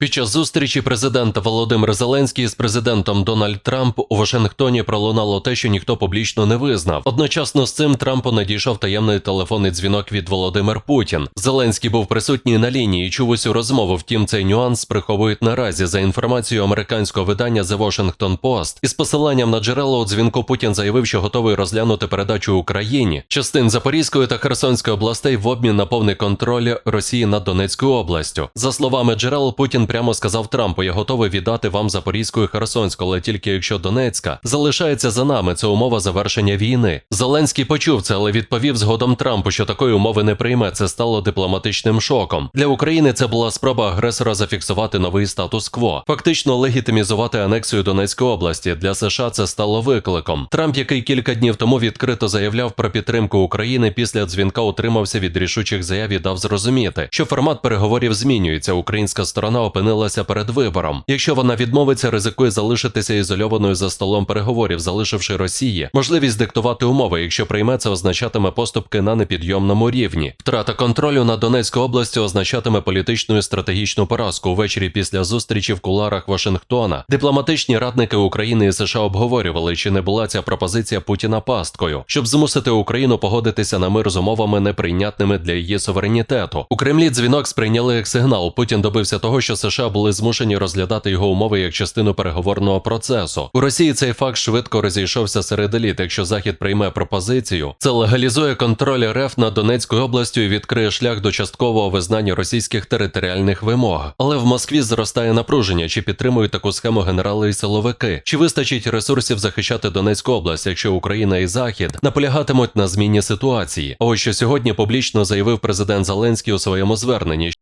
Під час зустрічі президента Володимир Зеленський з президентом Дональд Трамп у Вашингтоні пролунало те, що ніхто публічно не визнав. Одночасно з цим Трампу надійшов таємний телефонний дзвінок від Володимир Путін. Зеленський був присутній на лінії і чув усю розмову. Втім, цей нюанс приховують наразі за інформацією американського видання The Washington Post. Із посиланням на джерело у дзвінку Путін заявив, що готовий розглянути передачу Україні частин Запорізької та Херсонської областей в обмін на повний контроль Росії над Донецькою областю. За словами джерел, Путін прямо сказав Трампу: Я готовий віддати вам Запорізьку і Херсонську, але тільки якщо Донецька залишається за нами. Це умова завершення війни. Зеленський почув це, але відповів згодом Трампу, що такої умови не прийме. Це стало дипломатичним шоком. Для України це була спроба агресора зафіксувати новий статус-кво, фактично легітимізувати анексію Донецької області. Для США це стало викликом. Трамп, який кілька днів тому відкрито заявляв про підтримку України, після дзвінка утримався від рішучих заяв і дав зрозуміти, що формат переговорів змінюється. Українська сторона опинилася перед вибором. Якщо вона відмовиться, ризикує залишитися ізольованою за столом переговорів, залишивши Росії можливість диктувати умови. Якщо прийме, це означатиме поступки на непідйомному рівні. Втрата контролю над Донецькою областю означатиме політичну і стратегічну поразку. Увечері після зустрічі в куларах Вашингтона дипломатичні радники України і США обговорювали, чи не була ця пропозиція Путіна пасткою, щоб змусити Україну погодитися на мир з умовами неприйнятними для її суверенітету. У Кремлі дзвінок сприйняли як сигнал. Путін добився того, що США були змушені розглядати його умови як частину переговорного процесу. У Росії цей факт швидко розійшовся серед еліт. Якщо Захід прийме пропозицію, це легалізує контроль РФ над Донецькою областю і відкриє шлях до часткового визнання російських територіальних вимог. Але в Москві зростає напруження, чи підтримують таку схему генерали і силовики, чи вистачить ресурсів захищати Донецьку область, якщо Україна і Захід наполягатимуть на зміні ситуації. А ось що сьогодні публічно заявив президент Зеленський у своєму зверненні.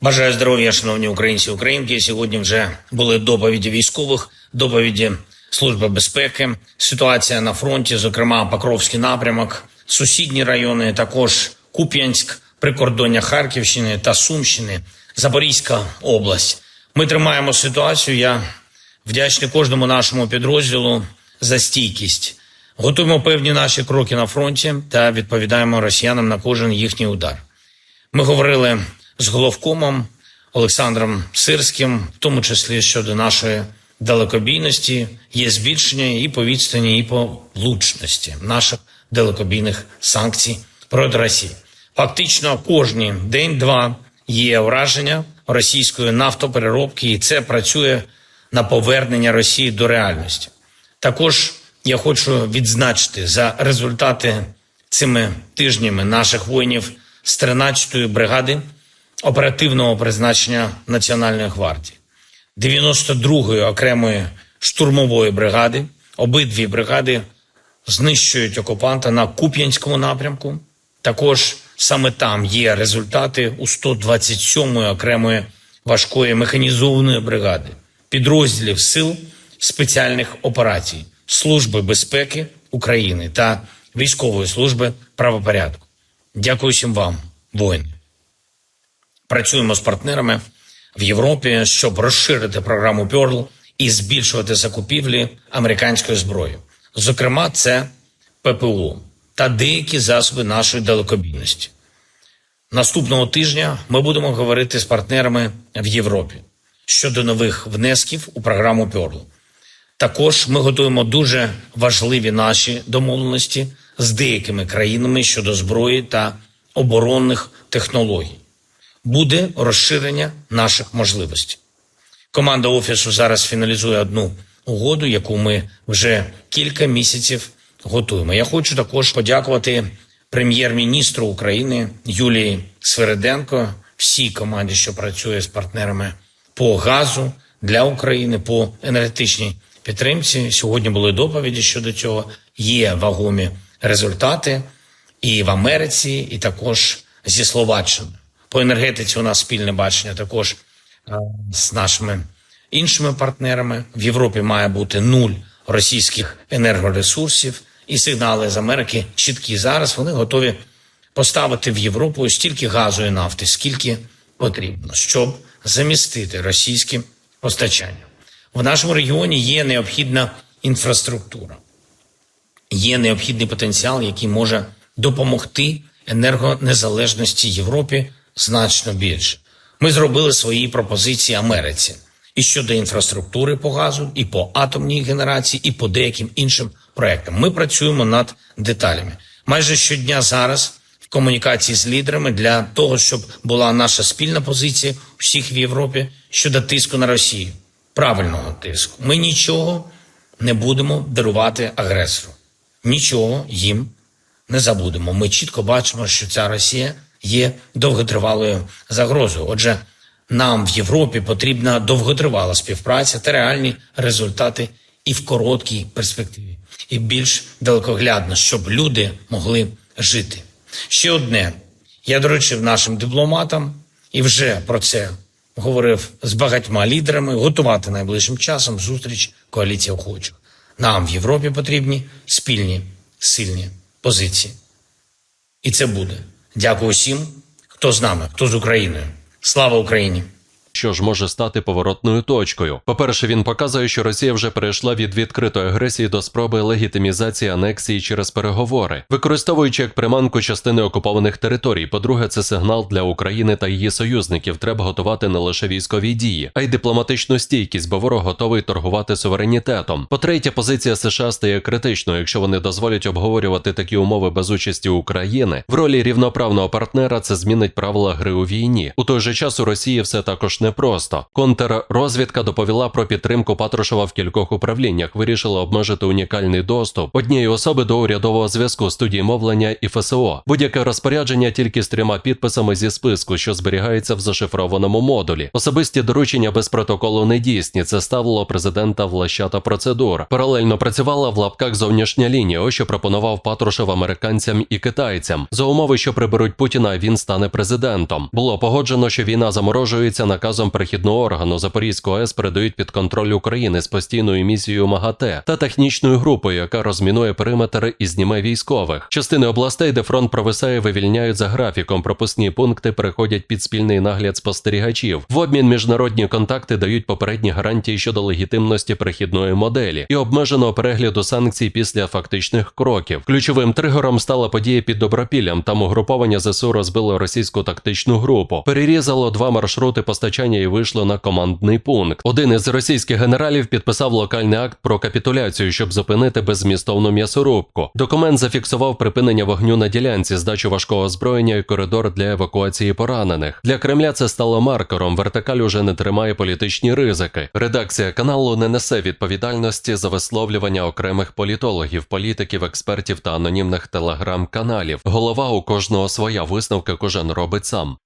Бажаю здоров'я, шановні українці українки. Сьогодні вже були доповіді військових, доповіді Служби безпеки, ситуація на фронті, зокрема Покровський напрямок, сусідні райони, також Куп'янськ, прикордоння Харківщини та Сумщини, Запорізька область. Ми тримаємо ситуацію. Я вдячний кожному нашому підрозділу за стійкість. Готуємо певні наші кроки на фронті та відповідаємо росіянам на кожен їхній удар. Ми говорили з головкомом Олександром Сирським, в тому числі щодо нашої далекобійності, є збільшення і по відстані, і по влучності наших далекобійних санкцій проти Росії. Фактично, кожні день-два є враження російської нафтопереробки, і це працює на повернення Росії до реальності. Також я хочу відзначити за результати цими тижнями наших воїнів з 13-ї бригади оперативного призначення Національної гвардії, 92-ї окремої штурмової бригади. Обидві бригади знищують окупанта на Куп'янському напрямку. Також саме там є результати у 127-ї окремої важкої механізованої бригади, підрозділів сил спеціальних операцій, Служби безпеки України та військової служби правопорядку. Дякую всім вам, воїни. Працюємо з партнерами в Європі, щоб розширити програму Pearl і збільшувати закупівлі американської зброї. Зокрема, це ППО та деякі засоби нашої далекобійності. Наступного тижня ми будемо говорити з партнерами в Європі щодо нових внесків у програму Pearl. Також ми готуємо дуже важливі наші домовленості з деякими країнами щодо зброї та оборонних технологій. Буде розширення наших можливостей. Команда офісу зараз фіналізує одну угоду, яку ми вже кілька місяців готуємо. Я хочу також подякувати прем'єр-міністру України Юлії Свериденко, всій команді, що працює з партнерами по газу для України, по енергетичній підтримці. Сьогодні були доповіді щодо цього. Є вагомі результати і в Америці, і також зі Словаччини. По енергетиці у нас спільне бачення також е, з нашими іншими партнерами. В Європі має бути нуль російських енергоресурсів, і сигнали з Америки чіткі зараз. Вони готові поставити в Європу стільки газу і нафти, скільки потрібно, щоб замістити російське постачання. В нашому регіоні є необхідна інфраструктура, є необхідний потенціал, який може допомогти енергонезалежності Європі значно більше. Ми зробили свої пропозиції Америці і щодо інфраструктури по газу, і по атомній генерації, і по деяким іншим проектам. Ми працюємо над деталями. Майже щодня зараз в комунікації з лідерами для того, щоб була наша спільна позиція всіх в Європі щодо тиску на Росію, правильного тиску. Ми нічого не будемо дарувати агресору, нічого їм не забудемо. Ми чітко бачимо, що ця Росія є довготривалою загрозою. Отже, нам в Європі потрібна довготривала співпраця та реальні результати і в короткій перспективі, і більш далекоглядно, щоб люди могли жити. Ще одне. Я доручив нашим дипломатам і вже про це говорив з багатьма лідерами готувати найближчим часом зустріч коаліції охочих. Нам в Європі потрібні спільні сильні позиції. І це буде. Дякую всім, хто з нами, хто з Україною. Слава Україні! Що ж може стати поворотною точкою. По-перше, він показує, що Росія вже перейшла від відкритої агресії до спроби легітимізації анексії через переговори, використовуючи як приманку частини окупованих територій. По-друге, це сигнал для України та її союзників. Треба готувати не лише військові дії, а й дипломатичну стійкість, бо ворог готовий торгувати суверенітетом. По-третє, позиція США стає критичною, якщо вони дозволять обговорювати такі умови без участі України. В ролі рівноправного партнера це змінить правила гри у війні. У той же час у Росії все також непросто. Контррозвідка доповіла про підтримку Патрушева в кількох управліннях, вирішила обмежити унікальний доступ однієї особи до урядового зв'язку студії мовлення і ФСО. Будь-яке розпорядження тільки з трьома підписами зі списку, що зберігається в зашифрованому модулі. Особисті доручення без протоколу не дійсні. Це ставило президента в лащата процедур. Паралельно працювала в лапках зовнішня лінія, ось що пропонував Патрушев американцям і китайцям. За умови, що приберуть Путіна, він стане президентом. Було погоджено, що війна заморожується наказом перехідного органу Запорізького АЕС передають під контроль України з постійною місією МАГАТЕ та технічною групою, яка розмінує периметр і зніме військових. Частини областей, де фронт провисає, вивільняють за графіком. Пропускні пункти переходять під спільний нагляд спостерігачів. В обмін міжнародні контакти дають попередні гарантії щодо легітимності перехідної моделі і обмеженого перегляду санкцій після фактичних кроків. Ключовим тригером стала подія під Добропіллям. Там угруповання ЗСУ розбило російську тактичну групу, перерізало два маршрути постачання і вийшло на командний пункт. Один із російських генералів підписав локальний акт про капітуляцію, щоб зупинити беззмістовну м'ясорубку. Документ зафіксував припинення вогню на ділянці, здачу важкого озброєння і коридор для евакуації поранених. Для Кремля це стало маркером. Вертикаль уже не тримає політичні ризики. Редакція каналу не несе відповідальності за висловлювання окремих політологів, політиків, експертів та анонімних телеграм-каналів. Голова у кожного своя висновки кожен робить сам.